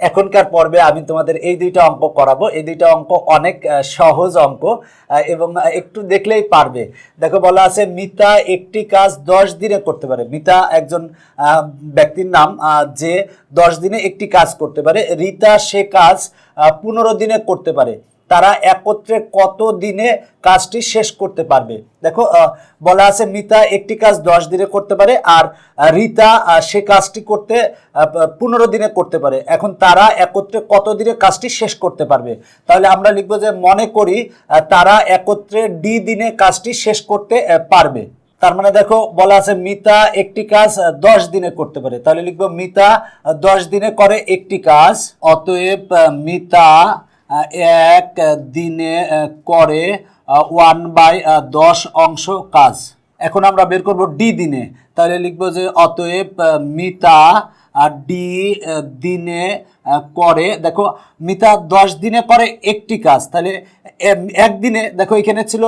এখনকার পর্বে আমি তোমাদের এই দুইটা অঙ্ক করাবো। এই দুইটা অঙ্ক অনেক সহজ অঙ্ক এবং একটু দেখলেই পারবে। দেখো বলা আছে, মিতা একটি কাজ দশ দিনে করতে পারে। মিতা একজন ব্যক্তির নাম যে দশ দিনে একটি কাজ করতে পারে। রিতা সে কাজ পনেরো দিনে করতে পারে। তারা একত্রে কত দিনে কাজটি শেষ করতে পারবে? দেখো বলা আছে মিতা একটি কাজ দশ দিনে করতে পারে আর রিতা সে কাজটি করতে পনেরো দিনে করতে পারে। এখন তারা একত্রে কত দিনে কাজটি শেষ করতে পারবে? তাহলে আমরা লিখব যে মনে করি তারা একত্রে ডি দিনে কাজটি শেষ করতে পারবে। তার মানে দেখো, বলা আছে মিতা একটি কাজ দশ দিনে করতে পারে। তাহলে লিখব, মিতা দশ দিনে করে একটি কাজ, অতএব মিতা এক দিনে করে ওয়ান বাই দশ অংশ কাজ। এখন আমরা বের করব ডি দিনে। তাহলে লিখব যে অতএব মিতা ডি দিনে করে দেখো, মিতা দশ দিনে করে একটি কাজ, তাহলে একদিনে দেখো, এখানে ছিল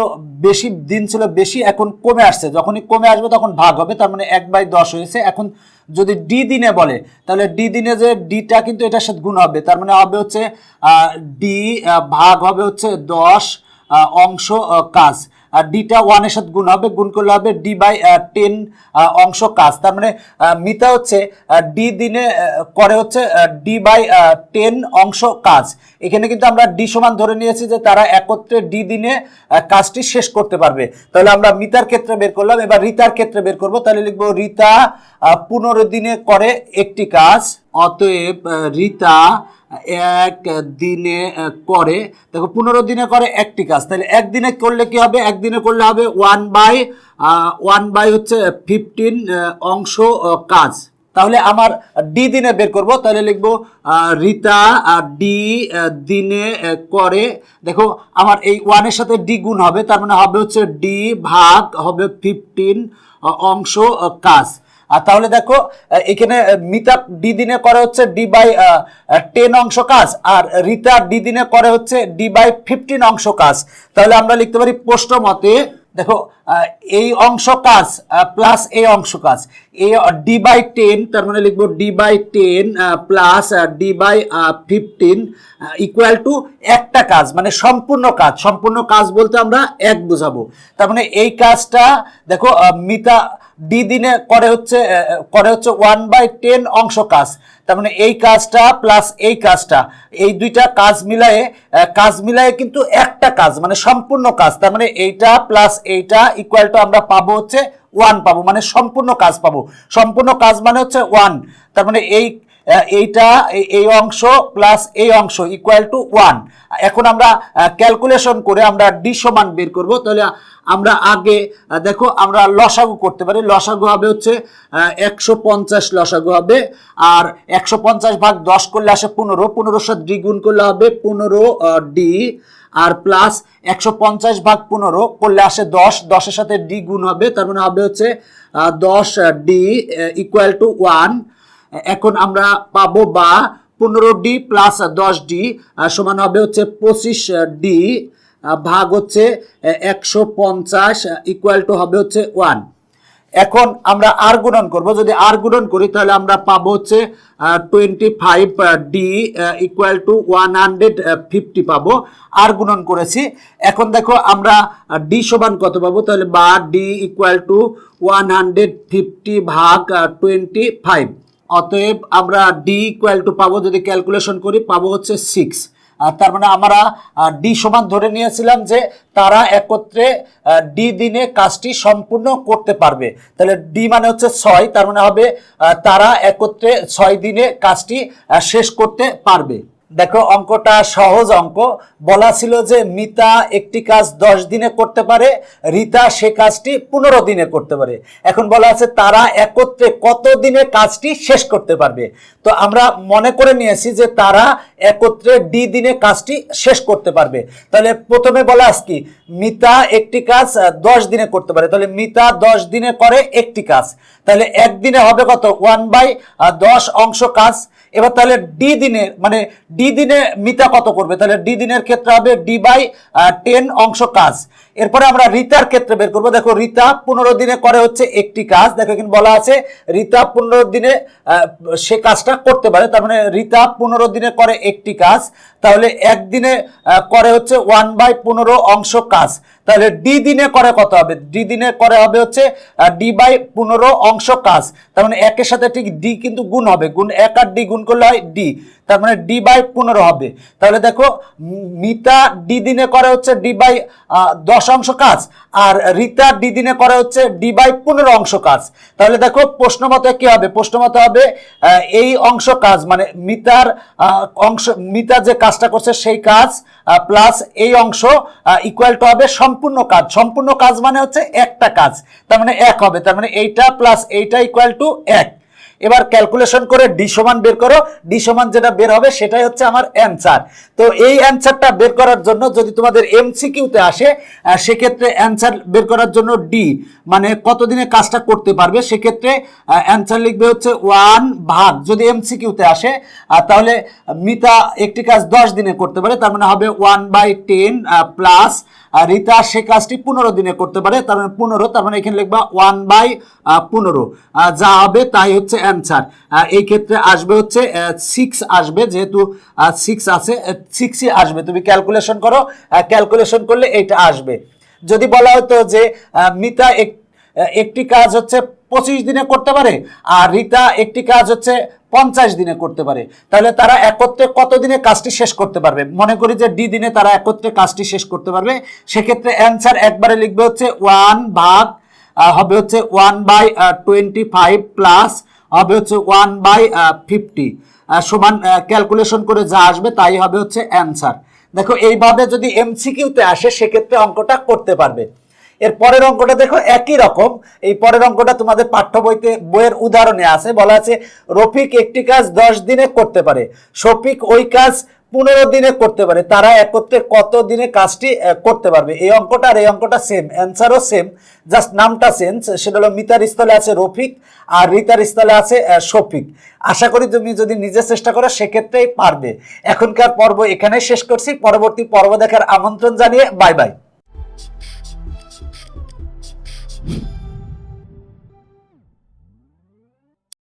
বেশি, দিন ছিল বেশি, এখন কমে আসছে, যখনই কমে আসবে তখন ভাগ হবে, তার মানে এক বাই দশ হয়েছে, এখন যদি ডি দিনে বলে, তাহলে ডি দিনে যে ডিটা কিন্তু এটার সাথে গুণ হবে, তার মানে হবে হচ্ছে ডি ভাগ হবে হচ্ছে দশ অংশ কাজ আর ডিটা ওয়ানের সাথে গুণ হবে, গুণ করলে হবে ডি বাই টেন অংশ কাজ। তার মানে মিতা হচ্ছে ডি দিনে করে হচ্ছে ডি বাই টেন অংশ কাজ। এখানে কিন্তু আমরা ডি সমান ধরে নিয়েছি যে তারা একত্রে ডি দিনে কাজটি শেষ করতে পারবে। তাহলে আমরা মিতার ক্ষেত্রে বের করলাম, এবার রিতার ক্ষেত্রে বের করব। তাহলে লিখব, রিতা পনেরো দিনে করে একটি কাজ। অতএব রিতা, এক দিনে করে। দেখো, পনেরো দিনে করে একটি কাজ। তাহলে একদিনে করলে কি হবে? একদিনে করলে হবে ওয়ান বাই ওয়ান বাই হচ্ছে ফিফটিন অংশ কাজ। তাহলে আমার ডি দিনে বের করব। তাহলে লিখব রিতা ডি দিনে করে। দেখো, আমার এই ওয়ানের সাথে ডি গুণ হবে। তার মানে হবে হচ্ছে ডি ভাগ হবে ফিফটিন অংশ কাজ। আর তাহলে দেখো এখানে মিতা ডি দিনে করে হচ্ছে ডি বাই টেন অংশ কাজ, আর রিতা ডি দিনে করে হচ্ছে ডি বাই ফিফটিন অংশ কাজ। তাহলে আমরা লিখতে পারি প্রশ্ন মতে দেখো এই অংশ কাজ প্লাস এই অংশ কাজ। এই ডি বাই টেন তার মানে লিখব D by ten plus D by fifteen equal to একটা কাজ মানে সম্পূর্ণ কাজ। সম্পূর্ণ কাজ বলতে আমরা এক বোঝাবো। তার মানে এই কাজটা, দেখো মিতা ডি দিনে করে হচ্ছে করে হচ্ছে ওয়ান বাই টেন অংশ কাজ। তার মানে এই কাজটা প্লাস এই কাজটা। এই দুইটা কাজ মিলায়ে কাজ মিলায়ে কিন্তু একটা কাজ মানে সম্পূর্ণ কাজ। তার মানে এইটা প্লাস এইটা ইকুয়াল টু আমরা পাবো হচ্ছে ওয়ান পাবো মানে সম্পূর্ণ কাজ পাবো। সম্পূর্ণ কাজ মানে হচ্ছে ওয়ান তার মানে এই এইটা, এই- অংশ প্লাস এই অংশ ইকুয়াল টু ওয়ান এখন আমরা ক্যালকুলেশন করে আমরা ডি সমান বের করব। তাহলে আমরা আগে দেখো, আমরা লসাগু করতে পারি। লসাগু হবে হচ্ছে একশো পঞ্চাশ লসাগু হবে। আর একশো পঞ্চাশ ভাগ দশ করলে আসে পনেরো। পনেরোর সাথে ডি গুণ করলে হবে পনেরো ডি আর প্লাস একশো পঞ্চাশ ভাগ পনেরো করলে আসে দশ। দশের সাথে ডি গুণ হবে। তার মানে হবে হচ্ছে দশ ডি ইকুয়াল টু ওয়ান এখন আমরা পাবো বা পনেরো ডি প্লাস দশ ডি সমান হবে হচ্ছে পঁচিশ ডি ভাগ হচ্ছে একশো পঞ্চাশ ইকুয়াল টু হবে হচ্ছে ওয়ান এখন আমরা আর গুণন করব। যদি আর গুণন করি, তাহলে আমরা পাবো হচ্ছে twenty five D equal to one hundred fifty পাবো। আর গুণন করেছি। এখন দেখো আমরা ডি সমান কত পাবো? তাহলে বা D equal to one hundred fifty ভাগ টোয়েন্টি ফাইভ অতএব আমরা ডি ইকুয়াল টু পাবো যদি ক্যালকুলেশন করি, পাবো হচ্ছে সিক্স আর তার মানে আমরা ডি সমান ধরে নিয়েছিলাম যে তারা একত্রে ডি দিনে কাজটি সম্পূর্ণ করতে পারবে। তাহলে ডি মানে হচ্ছে ছয়, তার মানে হবে তারা একত্রে ছয় দিনে কাজটি শেষ করতে পারবে। দেখো, অঙ্কটা সহজ অঙ্ক। বলা ছিল যে মিতা একটি কাজ দশ দিনে করতে পারে, রিতা সে কাজটি পনেরো দিনে করতে পারে। এখন বলা আছে তারা একত্রে কত দিনে কাজটি শেষ করতে পারবে? তো আমরা মনে করে নিয়েছি যে তারা একত্রে ডি দিনে কাজটি শেষ করতে পারবে। তাহলে প্রথমে বলা আস কি, মিতা একটি কাজ দশ দিনে করতে পারে। তাহলে মিতা দশ দিনে করে একটি কাজ। তাহলে একদিনে হবে কত? ওয়ান বাই দশ অংশ কাজ। এবার তাহলে ডি দিনে মানে ডি দিনে মিতা কত করবে? তাহলে ডি দিনের ক্ষেত্রে হবে ডি বাই টেন অংশ কাজ। এরপরে আমরা রিতার ক্ষেত্রে বের করব। দেখো রিতা পনেরো দিনে করে হচ্ছে একটি কাজ। দেখো এখানে বলা আছে, রিতা পনেরো দিনে সে কাজটা করতে পারে। তার মানে রিতা পনেরো দিনে করে একটি কাজ। তাহলে একদিনে করে হচ্ছে ওয়ান বাই পনেরো অংশ কাজ। তাহলে ডি দিনে করে কত হবে? ডি দিনে করে হবে হচ্ছে ডি বাই পনেরো অংশ কাজ। তার মানে একের সাথে ঠিক ডি কিন্তু গুণ হবে। গুণ এক আর ডি গুণ করলে হয় ডি। তার মানে ডি বাই পনেরো হবে। তাহলে দেখো মিতা ডি দিনে করে হচ্ছে ডি বাই দশ অংশ কাজ, আর রিতা ডি দিনে করে হচ্ছে ডি বাই পনেরো অংশ কাজ। তাহলে দেখো, প্রশ্ন মতে কি হবে? প্রশ্ন মতে হবে এই অংশ কাজ মানে মিতার অংশ, মিতা যে কাজটা করছে সেই কাজ প্লাস এই অংশ ইকুয়াল টু হবে সম্পূর্ণ কাজ। সম্পূর্ণ কাজ মানে হচ্ছে একটা কাজ। তার মানে এক হবে। তার মানে এইটা প্লাস এইটা ইকুয়াল টু এক। এবার ক্যালকুলেশন করে ডি সমান বের করো। ডি সমান যেটা বের হবে সেটাই হচ্ছে আমার অ্যান্সার তো এই অ্যান্সারটা বের করার জন্য যদি তোমাদের এমসিকিউতে আসে সেক্ষেত্রে অ্যান্সার বের করার জন্য ডি মানে কতদিনে কাজটা করতে পারবে, সেক্ষেত্রে অ্যান্সার লিখবে হচ্ছে ওয়ান ভাগ। যদি এমসিকিউতে আসে তাহলে মিতা একটি কাজ দশ দিনে করতে পারে, তার মানে হবে one by ten plus Rita, সে কাজটি পনেরো দিনে করতে পারে। তার মানে পনেরো, তার মানে এখানে লিখবা ওয়ান বাই পনেরো। যা হবে তাই হচ্ছে অ্যান্সার এই ক্ষেত্রে আসবে হচ্ছে সিক্স আসবে, যেহেতু সিক্স আছে সিক্সই আসবে। তুমি ক্যালকুলেশন করো ক্যালকুলেশন করলে এইটা আসবে। যদি বলা হতো যে মিতা এক একটি কাজ হচ্ছে পঁচিশ দিনে করতে পারে, আর রিতা একটি কাজ হচ্ছে পঞ্চাশ দিনে করতে পারে। তাহলে তারা একত্রে কত দিনে কাজটি শেষ করতে পারবে? মনে করি যে ডি দিনে তারা একত্রে কাজটি শেষ করতে পারবে। সেক্ষেত্রে অ্যান্সার একবারে লিখবে হচ্ছে ওয়ান ভাগ হবে হচ্ছে one by twenty five plus, হবে হচ্ছে ওয়ান বাই ফিফটি। সমান ক্যালকুলেশন করে যা আসবে তাই হবে হচ্ছে অ্যান্সার। দেখো, এইভাবে যদি এমসিকিউতে আসে, সেক্ষেত্রে অঙ্কটা করতে পারবে। এর পরের অঙ্কটা দেখো, একই রকম। এই পরের অঙ্কটা তোমাদের পাঠ্য বইতে, বইয়ের উদাহরণে আছে। বলা আছে, রফিক একটি কাজ দশ দিনে করতে পারে। শফিক ওই কাজ পনেরো দিনে করতে পারে। তারা একত্রে কত দিনে কাজটি করতে পারবে? এই অঙ্কটা আর এই অঙ্কটা সেম অ্যান্সারও সেম জাস্ট নামটা চেঞ্জ সেটা হলো মিতার স্থলে আছে রফিক আর রিতার স্থলে আছে শফিক। আশা করি তুমি যদি নিজে চেষ্টা করো, সেক্ষেত্রেই পারবে। এখনকার পর্ব এখানে শেষ করছি। পরবর্তী পর্ব দেখার আমন্ত্রণ জানিয়ে বাই বাই